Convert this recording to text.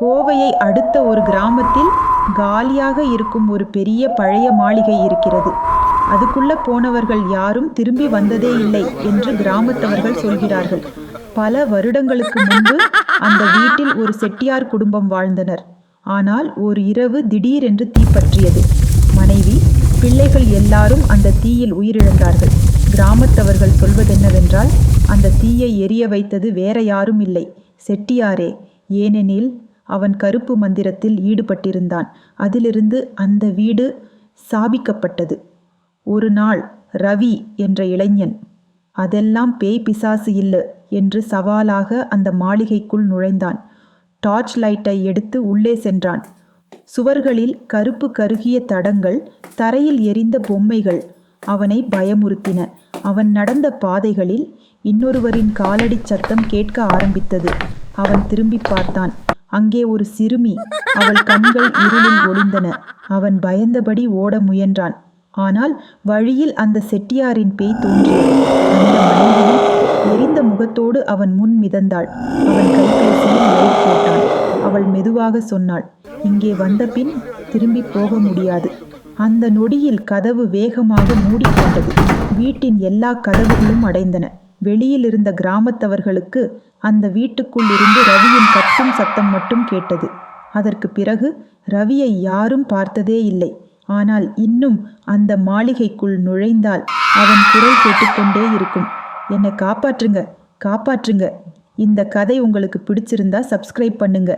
கோவையை அடுத்த ஒரு கிராமத்தில் காலியாக இருக்கும் ஒரு பெரிய பழைய மாளிகை இருக்கிறது. அதுக்குள்ள போனவர்கள் யாரும் திரும்பி வந்ததே இல்லை என்று கிராமத்தவர்கள் சொல்கிறார்கள். பல வருடங்களுக்கு முன்பு அந்த வீட்டில் ஒரு செட்டியார் குடும்பம் வாழ்ந்தனர். ஆனால் ஒரு இரவு திடீரென்று தீப்பற்றியது மனைவி பிள்ளைகள் எல்லாரும் அந்த தீயில் உயிரிழந்தார்கள். கிராமத்தவர்கள் சொல்வதென்னவென்றால் அந்த தீயை எரிய வைத்தது வேற யாரும் இல்லை. செட்டியாரே ஏனெனில் அவன் கருப்பு மந்திரத்தில் ஈடுபட்டிருந்தான். அதிலிருந்து அந்த வீடு சாபிக்கப்பட்டது. ஒரு நாள் ரவி என்ற இளைஞன் அதெல்லாம் பேய் பிசாசு இல்லை என்று சவாலாக அந்த மாளிகைக்குள் நுழைந்தான். டார்ச் லைட்டை எடுத்து உள்ளே சென்றான். சுவர்களில் கருப்பு கருகிய தடங்கள் தரையில் எரிந்த பொம்மைகள் அவனை பயமுறுத்தின. அவன் நடந்த பாதைகளில் இன்னொருவரின் காலடி சத்தம் கேட்க ஆரம்பித்தது. அவன் திரும்பி பார்த்தான். அங்கே ஒரு சிறுமி. அவள் கண்கள் இருளில் ஒளிந்தன. அவன் பயந்தபடி ஓட முயன்றான். ஆனால் வழியில் அந்த செட்டியாரின் பேய் தோன்றியது. அந்த மனைவியும் எரிந்த முகத்தோடு அவன் முன் மிதந்தாள். அவன் கைபேசியில் லைட் போட்டான். அவள் மெதுவாக சொன்னாள் இங்கே வந்த பின் திரும்பி போக முடியாது. அந்த நொடியில் கதவு வேகமாக மூடிக்கொண்டது வீட்டின் எல்லா கதவுகளும் அடைந்தன. வெளியில் இருந்த கிராமத்தவர்களுக்கு அந்த வீட்டுக்குள் இருந்து ரவியின் கத்தும் சத்தம் மட்டும் கேட்டது. அதற்கு பிறகு ரவியை யாரும் பார்த்ததே இல்லை. ஆனால் இன்னும் அந்த மாளிகைக்குள் நுழைந்தால் அவன் குரல் கேட்டுக்கொண்டே இருக்கும். என்னை காப்பாற்றுங்க காப்பாற்றுங்க. இந்த கதை உங்களுக்கு பிடிச்சிருந்தா சப்ஸ்கிரைப் பண்ணுங்க.